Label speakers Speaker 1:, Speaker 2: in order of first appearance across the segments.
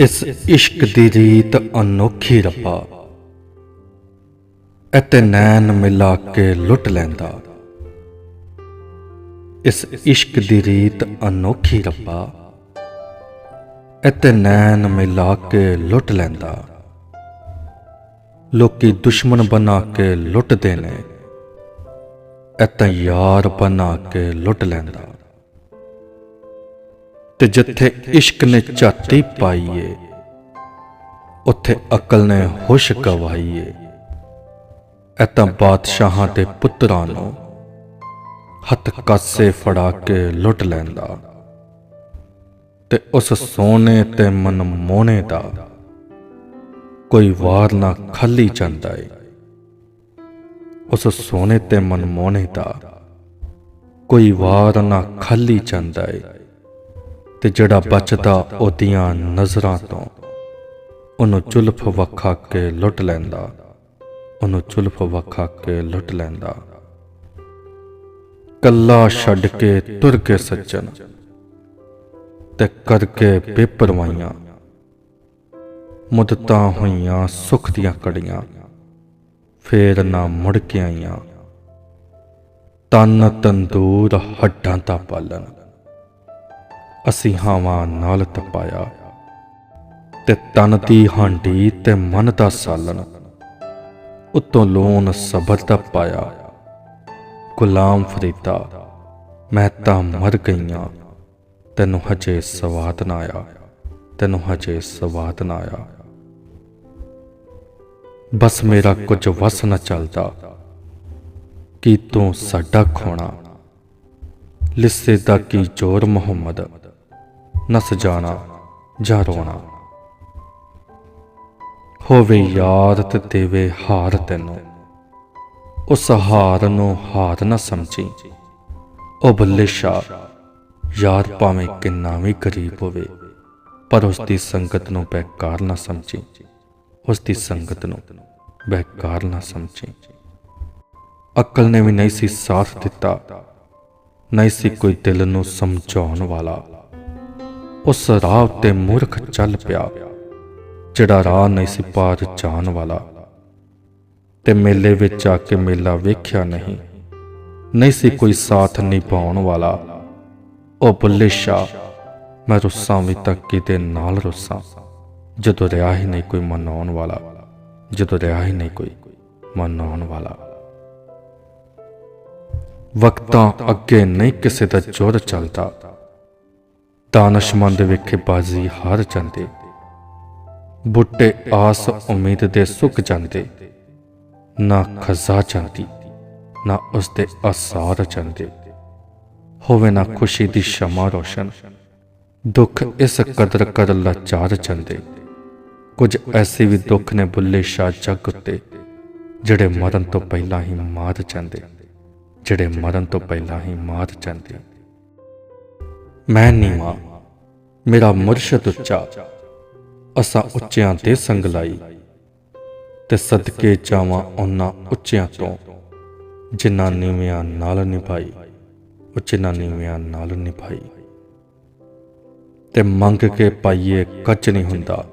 Speaker 1: ਇਸ ਇਸ਼ਕ ਦੀ ਰੀਤ ਅਨੋਖੀ ਰੱਬਾ ਅਤੇ ਨੈਣ ਮਿਲਾ ਕੇ ਲੁੱਟ ਲੈਂਦਾ। ਇਸ ਇਸ਼ਕ ਦੀ ਰੀਤ ਅਨੋਖੀ ਰੱਬਾ ਅਤੇ ਨੈਣ ਮਿਲਾ ਕੇ ਲੁੱਟ ਲੈਂਦਾ। ਲੋਕੀ ਦੁਸ਼ਮਣ ਬਣਾ ਕੇ ਲੁੱਟਦੇ ਨੇ ਅਤੇ ਯਾਰ ਬਣਾ ਕੇ ਲੁੱਟ ਲੈਂਦਾ। ਤੇ ਜਿੱਥੇ ਇਸ਼ਕ ਨੇ ਝਾਤੀ ਪਾਈਏ, ਉੱਥੇ ਅਕਲ ਨੇ ਹੁਸ਼ ਗਵਾਈਏ। ਇਹ ਤਾਂ ਬਾਦਸ਼ਾਹਾਂ ਦੇ ਪੁੱਤਰਾਂ ਨੂੰ ਹੱਥ ਕਾਸੇ ਫੜਾ ਕੇ ਲੁੱਟ ਲੈਂਦਾ ਤੇ ਉਸ ਸੋਨੇ ਤੇ ਮਨਮੋਹਣੇ ਦਾ ਕੋਈ ਵਾਰ ਨਾ ਖਾਲੀ ਜਾਂਦਾ ਏ। ਉਸ ਸੋਨੇ ਤੇ ਮਨਮੋਹਣੇ ਦਾ ਕੋਈ ਵਾਰ ਨਾ ਖਾਲੀ ਜਾਂਦਾ ਏ। ਤੇ ਜਿਹੜਾ ਬਚਦਾ ਉਹਦੀਆਂ ਨਜ਼ਰਾਂ ਤੋਂ। ਉਹਨੂੰ ਚੁਲਫ ਵਖਾ ਕੇ ਲੁੱਟ ਲੈਂਦਾ। ਉਹਨੂੰ ਚੁਲਫ ਵਖਾ ਕੇ ਲੁੱਟ ਲੈਂਦਾ। ਕੱਲਾ ਛੱਡ ਕੇ ਤੁਰ ਕੇ ਸੱਜਣ ਤੇ ਕਰਕੇ ਬੇਪਰਵਾਹੀਆਂ। ਮੁੱਦਤਾਂ ਹੋਈਆਂ, ਸੁੱਖ ਦੀਆਂ ਕੜੀਆਂ। ਫੇਰ ਨਾ ਮੁੜ ਕੇ ਆਈਆਂ। ਤਨ ਤੰਦੂਰ ਹੱਡਾਂ ਦਾ ਪਾਲਣ। ਅਸੀਂ ਹਾਵਾਂ ਨਾਲ ਤਪਾਇਆ ਤੇ ਤਨ ਦੀ ਹਾਂਡੀ ਤੇ ਮਨ ਦਾ ਸਾਲਣ, ਉਤੋਂ ਲੋਨ ਸਬਰ ਦਾ ਪਾਇਆ। ਗੁਲਾਮ ਫਰੀਦਾ, ਮੈਂ ਤਾਂ ਮਰ ਗਈਆਂ, ਤੈਨੂੰ ਹਜੇ ਸਵਾਦ ਨਾ ਆਇਆ, ਤੈਨੂੰ ਹਜੇ ਸਵਾਦ ਨਾ ਆਇਆ। ਬਸ ਮੇਰਾ ਕੁਝ ਵਸ ਨਾ ਚੱਲਦਾ, ਕੀ ਤੂੰ ਸਾਡਾ ਖੋਣਾ? ਲਿਸੇ ਦਾ ਕੀ ਜੋਰ ਮੁਹੰਮਦ? ਨਾ ਜਾਣਾ ਜਾਂ ਰੋਣਾ। ਹੋਵੇ ਯਾਰ ਤੇ ਦੇਵੇ ਹਾਰ ਤੈਨੂੰ ਉਸ ਹਾਰ ਨੂੰ ਹਾਰ ਨਾ ਸਮਝੀ। ਉਹ ਬੱਲੇ ਸ਼ਾ ਯਾਰ ਭਾਵੇਂ ਕਿੰਨਾ ਵੀ ਗਰੀਬ ਹੋਵੇ, ਪਰ ਉਸ ਦੀ ਸੰਗਤ ਨੂੰ ਬੇਕਾਰ ਨਾ ਸਮਝੀ। ਉਸ ਦੀ ਸੰਗਤ ਨੂੰ ਬੇਕਾਰ ਨਾ ਸਮਝੀ। ਅਕਲ ਨੇ ਵੀ ਨਹੀਂ ਸੀ ਸਾਥ ਦਿੱਤਾ, ਨਹੀਂ ਸੀ ਕੋਈ ਦਿਲ ਨੂੰ ਸਮਝਾਉਣ ਵਾਲਾ। ਉਸ ਰਾਹ ਉੱਤੇ ਮੂਰਖ ਚੱਲ ਪਿਆ, ਜਿਹੜਾ ਰਾਹ ਨਹੀਂ ਸੀ ਪਾਰ ਜਾਣ ਵਾਲਾ। ਤੇ ਮੇਲੇ ਵਿੱਚ ਆ ਕੇ ਮੇਲਾ ਵੇਖਿਆ ਨਹੀਂ ਨਹੀਂ ਸੀ ਕੋਈ ਸਾਥ ਨਿਭਾਉਣ ਵਾਲਾ। ਉਹ ਬੁੱਲੇ ਸ਼ਾ ਮੈਂ ਰੁੱਸਾਂ ਵੀ ਤੱਕ ਕਿਤੇ ਨਾਲ ਰੁੱਸਾਂ, ਜਦੋਂ ਰਿਹਾ ਹੀ ਨਹੀਂ ਕੋਈ ਮਨਾਉਣ ਵਾਲਾ, ਜਦੋਂ ਰਿਹਾ ਹੀ ਨਹੀਂ ਕੋਈ ਮਨਾਉਣ ਵਾਲਾ। ਵਕਤਾਂ ਅੱਗੇ ਨਹੀਂ ਕਿਸੇ ਦਾ ਜੋਰ ਚੱਲਦਾ। ਦਾਨਸ਼ਮੰਦ ਵੇਖੇ ਬਾਜ਼ੀ ਹਾਰ ਜਾਂਦੇ। ਬੁੱਟੇ ਆਸ ਉਮੀਦ ਦੇ ਸੁੱਕ ਜਾਂਦੇ। ਨਾ ਖਜ਼ਾ ਜਾਂਦੀ, ਨਾ ਉਸ ਦੇ ਆਸਾਰ ਜਾਂਦੇ। ਹੋਵੇ ਨਾ ਖੁਸ਼ੀ ਦੀ ਸ਼ਮਾ ਰੋਸ਼ਨ, ਦੁੱਖ ਇਸ ਕਦਰ ਕਰ ਲਾਚਾਰ ਜਾਂਦੇ। ਕੁਝ ਐਸੇ ਵੀ ਦੁੱਖ ਨੇ ਬੁੱਲੇ ਸ਼ਾਹ ਜੱਗ ਉੱਤੇ, ਜਿਹੜੇ ਮਰਨ ਤੋਂ ਪਹਿਲਾਂ ਹੀ ਮਾਰ ਜਾਂਦੇ। ਜਿਹੜੇ ਮਰਨ ਤੋਂ ਪਹਿਲਾਂ ਹੀ ਮਾਰ ਜਾਂਦੇ। ਮੈਂ ਨੀਵਾਂ, ਮੇਰਾ ਮੁਰਸ਼ਦ ਉੱਚਾ, ਅਸਾਂ ਉੱਚਿਆਂ ਤੇ ਸੰਗ ਲਾਈ, ਤੇ ਸਦਕੇ ਜਾਵਾਂ ਉਹਨਾਂ ਉੱਚਿਆਂ ਤੋਂ, ਜਿਨ੍ਹਾਂ ਨੀਵਿਆਂ ਨਾਲ ਨਿਭਾਈ, ਉਹ ਜਿਨ੍ਹਾਂ ਨੀਵਿਆਂ ਨਾਲ ਨਿਭਾਈ। ਤੇ ਮੰਗ ਕੇ ਪਾਈਏ ਕੱਚ ਨਹੀਂ ਹੁੰਦਾ,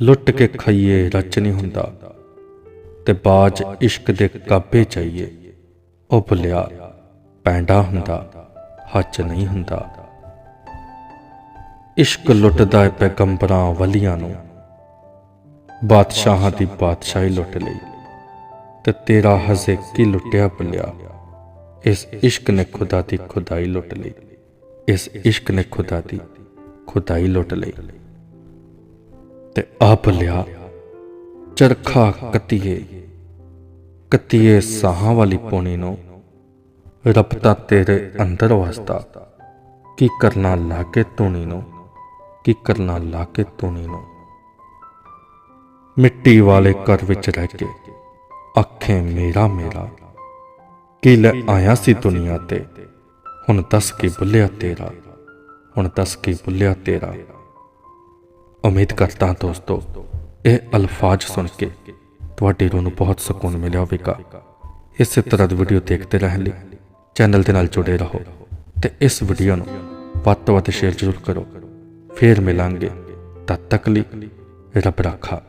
Speaker 1: ਲੁੱਟ ਕੇ ਖਾਈਏ ਰਚ ਨਹੀਂ ਹੁੰਦਾ, ਤੇ ਬਾਜ ਇਸ਼ਕ ਦੇ ਕਾਬੇ ਚਾਹੀਏ ਉਹ ਭੁੱਲਿਆ, ਪੈਂਡਾ ਹੁੰਦਾ। ਹੱਚ ਨਹੀਂ ਹੁੰਦਾ। ਇਸ਼ਕ ਲੁੱਟਦਾ ਹੈ ਪੈਗੰਬਰਾਂ ਵਲੀਆਂ ਨੂੰ। ਬਾਦਸ਼ਾਹਾਂ ਦੀ ਬਾਦਸ਼ਾਹੀ ਲੁੱਟ ਲਈ ਤੇ ਤੇਰਾ ਹਜ਼ੇ ਕੀ ਲੁੱਟਿਆ ਭੁੱਲਿਆ। ਇਸ ਇਸ਼ਕ ਨੇ ਖੁਦਾ ਦੀ ਖੁਦਾਈ ਲੁੱਟ ਲਈ। ਇਸ ਇਸ਼ਕ ਨੇ ਖੁਦਾ ਦੀ ਖੁਦਾਈ ਲੁੱਟ ਲਈ। ਤੇ ਆ ਭੁੱਲਿਆ ਚਰਖਾ ਕੱਤੀਏ ਕੱਤੀਏ ਸਾਹਾਂ ਵਾਲੀ ਪੋਣੀ ਨੂੰ। ਰੱਬ ਤੇਰੇ ਅੰਦਰ ਵਸਦਾ। ਕੀ ਕਰਨਾ ਲਾ ਕੇ ਤੂਣੀ ਨੂੰ? ਕੀ ਕਰਨਾ ਲਾ ਕੇ ਤੂਣੀ ਨੂੰ? ਮਿੱਟੀ ਵਾਲੇ ਘਰ ਵਿੱਚ ਰਹਿ ਕੇ ਅੱਖੇ ਮੇਰਾ ਮੇਰਾ। ਕੀ ਲੈ ਆਇਆ ਸੀ ਦੁਨੀਆ ਤੇ? ਹੁਣ ਦੱਸ ਕੇ ਬੁੱਲਿਆ ਤੇਰਾ? ਹੁਣ ਦੱਸ ਕੇ ਬੁੱਲਿਆ ਤੇਰਾ? ਉਮੀਦ ਕਰਦਾ ਦੋਸਤੋ, ਇਹ ਅਲਫਾਜ਼ ਸੁਣ ਕੇ ਤੁਹਾਡੀ ਰੂਹ ਨੂੰ ਬਹੁਤ ਸਕੂਨ ਮਿਲਿਆ ਹੋਵੇਗਾ। ਇਸੇ ਤਰ੍ਹਾਂ ਦੀ ਵੀਡੀਓ ਦੇਖਦੇ ਰਹਿਣ ਲਈ ਚੈਨਲ ਦੇ ਨਾਲ ਜੁੜੇ ਰਹੋ ਤੇ ਇਸ ਵੀਡੀਓ ਨੂੰ ਵੱਧ ਤੋਂ ਵੱਧ ਸ਼ੇਅਰ ਜ਼ਰੂਰ ਕਰੋ। ਫੇਰ ਮਿਲਾਂਗੇ ਤਦ ਤੱਕ ਲਈ ਰੱਬ ਰਾਖਾ।